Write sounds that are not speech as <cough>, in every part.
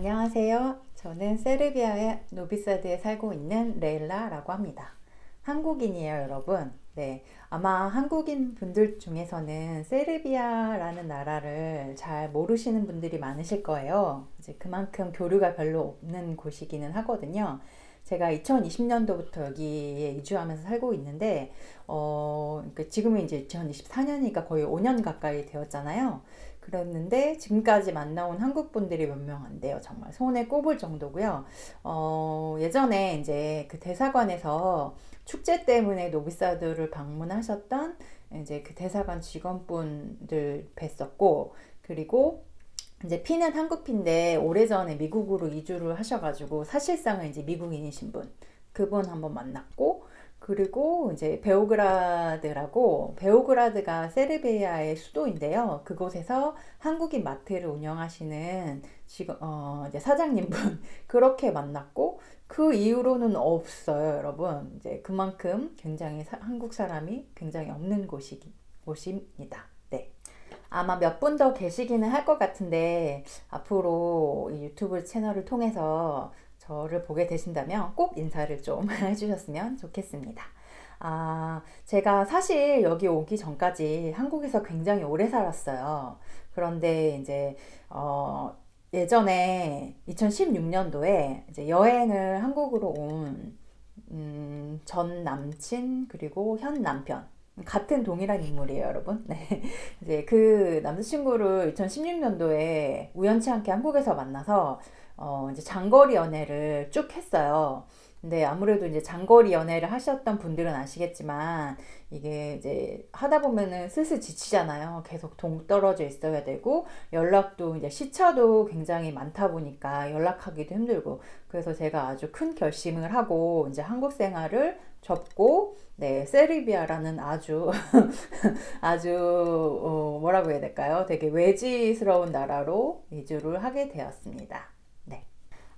안녕하세요. 저는 세르비아의 노비사드에 살고 있는 레일라라고 합니다. 한국인이에요, 여러분. 네. 아마 한국인 분들 중에서는 세르비아라는 나라를 잘 모르시는 분들이 많으실 거예요. 이제 그만큼 교류가 별로 없는 곳이기는 하거든요. 제가 2020년도부터 여기에 이주하면서 살고 있는데, 어, 그러니까 지금은 이제 2024년이니까 거의 5년 가까이 되었잖아요. 그랬는데 지금까지 만나온 한국 분들이 몇 명 안 돼요. 정말 손에 꼽을 정도고요. 어, 예전에 이제 그 대사관에서 축제 때문에 노비사드를 방문하셨던 이제 그 대사관 직원분들 뵀었고 그리고 이제 피는 한국 피인데 오래전에 미국으로 이주를 하셔가지고 사실상은 이제 미국인이신 분 그분 한번 만났고 그리고 이제 베오그라드라고 베오그라드가 세르비아의 수도인데요. 그곳에서 한국인 마트를 운영하시는 지금 어 이제 사장님분 <laughs> 그렇게 만났고 그 이후로는 없어요, 여러분. 이제 그만큼 굉장히 사, 한국 사람이 굉장히 없는 곳이 곳입니다. 네. 아마 몇 분 더 계시기는 할 것 같은데 앞으로 유튜브 채널을 통해서 저를 보게 되신다면 꼭 인사를 좀 <laughs> 해주셨으면 좋겠습니다. 아, 제가 사실 여기 오기 전까지 한국에서 굉장히 오래 살았어요. 그런데 이제, 어, 예전에 2016년도에 이제 여행을 한국으로 온, 음, 전 남친, 그리고 현 남편. 같은 동일한 인물이에요, 여러분. <laughs> 네. 이제 그 남자친구를 2016년도에 우연치 않게 한국에서 만나서 어, 이제 장거리 연애를 쭉 했어요. 근데 아무래도 이제 장거리 연애를 하셨던 분들은 아시겠지만 이게 이제 하다 보면은 슬슬 지치잖아요. 계속 동떨어져 있어야 되고 연락도 이제 시차도 굉장히 많다 보니까 연락하기도 힘들고 그래서 제가 아주 큰 결심을 하고 이제 한국 생활을 접고 네 세르비아라는 아주 <laughs> 아주 어, 뭐라고 해야 될까요? 되게 외지스러운 나라로 이주를 하게 되었습니다.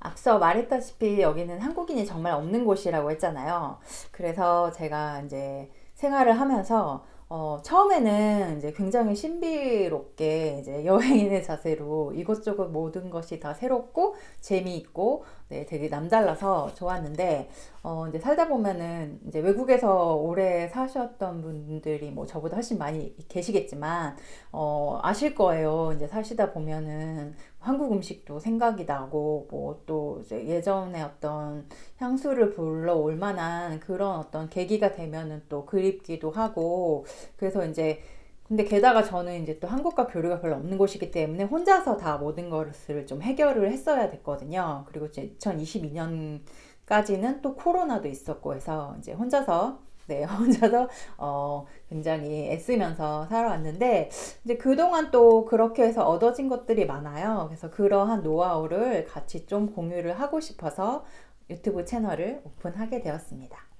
앞서 말했다시피 여기는 한국인이 정말 없는 곳이라고 했잖아요. 그래서 제가 이제 생활을 하면서 어, 처음에는 이제 굉장히 신비롭게 이제 여행인의 자세로 이것저것 모든 것이 다 새롭고 재미있고 네, 되게 남달라서 좋았는데 어, 이제 살다 보면은 이제 외국에서 오래 사셨던 분들이 뭐 저보다 훨씬 많이 계시겠지만 어, 아실 거예요. 이제 사시다 보면은 한국 음식도 생각이 나고 뭐 또 예전에 어떤 향수를 불러올 만한 그런 어떤 계기가 되면은 또 그립기도 하고 그래서 이제 근데 게다가 저는 이제 또 한국과 교류가 별로 없는 곳이기 때문에 혼자서 다 모든 것을 좀 해결을 했어야 됐거든요. 그리고 이제 2022년까지는 또 코로나도 있었고 해서 이제 혼자서 네, <laughs> 혼자서 어, 굉장히 애쓰면서 살아왔는데 이제 그동안 또 그렇게 해서 얻어진 것들이 많아요. 그래서 그러한 노하우를 같이 좀 공유를 하고 싶어서 유튜브 채널을 오픈하게 되었습니다.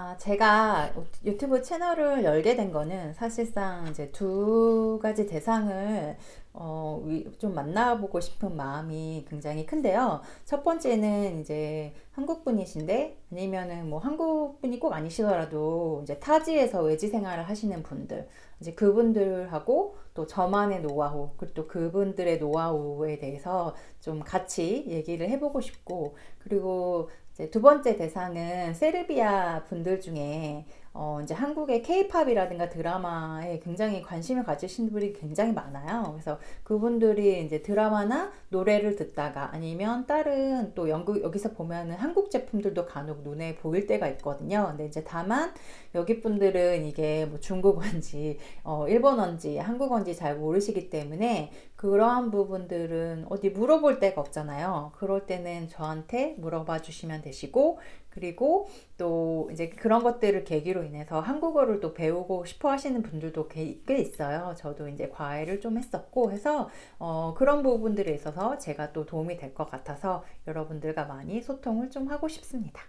아, 제가 유튜브 채널을 열게 된 거는 사실상 이제 두 가지 대상을 어, 좀 만나보고 싶은 마음이 굉장히 큰데요. 첫 번째는 이제 한국 분이신데 아니면은 뭐 한국 분이 꼭 아니시더라도 이제 타지에서 외지 생활을 하시는 분들, 이제 그분들하고 또 저만의 노하우, 그리고 또 그분들의 노하우에 대해서 좀 같이 얘기를 해보고 싶고, 그리고 두 번째 대상은 세르비아 분들 중에 어, 이제 한국의 케이팝이라든가 드라마에 굉장히 관심을 가지신 분들이 굉장히 많아요. 그래서 그분들이 이제 드라마나 노래를 듣다가 아니면 다른 또 영국, 여기서 보면은 한국 제품들도 간혹 눈에 보일 때가 있거든요. 근데 이제 다만 여기 분들은 이게 뭐 중국어인지, 어, 일본어인지, 한국어인지 잘 모르시기 때문에 그러한 부분들은 어디 물어볼 데가 없잖아요. 그럴 때는 저한테 물어봐 주시면 되시고, 그리고 또 이제 그런 것들을 계기로 인해서 한국어를 또 배우고 싶어 하시는 분들도 꽤 있어요. 저도 이제 과외를 좀 했었고 해서 어, 그런 부분들에 있어서 제가 또 도움이 될 것 같아서 여러분들과 많이 소통을 좀 하고 싶습니다.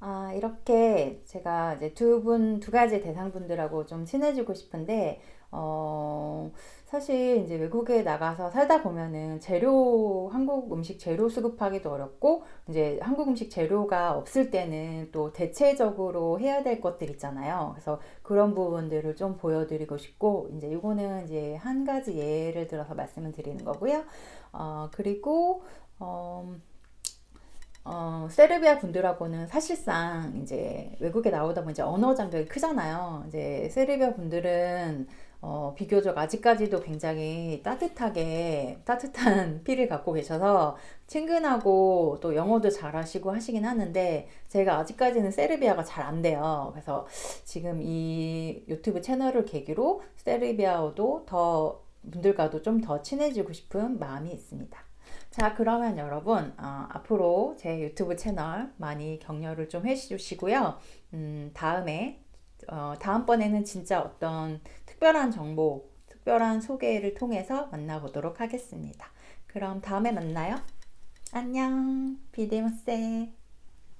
아, 이렇게 제가 이제 두 분, 두 가지 대상분들하고 좀 친해지고 싶은데, 어, 사실 이제 외국에 나가서 살다 보면은 재료, 한국 음식 재료 수급하기도 어렵고, 이제 한국 음식 재료가 없을 때는 또 대체적으로 해야 될 것들 있잖아요. 그래서 그런 부분들을 좀 보여드리고 싶고, 이제 이거는 이제 한 가지 예를 들어서 말씀을 드리는 거고요. 어, 그리고, 어, 어, 세르비아 분들하고는 사실상 이제 외국에 나오다 보면 언어 장벽이 크잖아요. 이제 세르비아 분들은 어, 비교적 아직까지도 굉장히 따뜻하게, 따뜻한 <laughs> 피를 갖고 계셔서 친근하고 또 영어도 잘하시고 하시긴 하는데 제가 아직까지는 세르비아가 잘 안 돼요. 그래서 지금 이 유튜브 채널을 계기로 세르비아어도 더 분들과도 좀 더 친해지고 싶은 마음이 있습니다. 자, 그러면 여러분, 어, 앞으로 제 유튜브 채널 많이 격려를 좀 해주시고요. 음, 다음에, 어, 다음번에는 진짜 어떤 특별한 정보, 특별한 소개를 통해서 만나보도록 하겠습니다. 그럼 다음에 만나요. 안녕. 비데모세.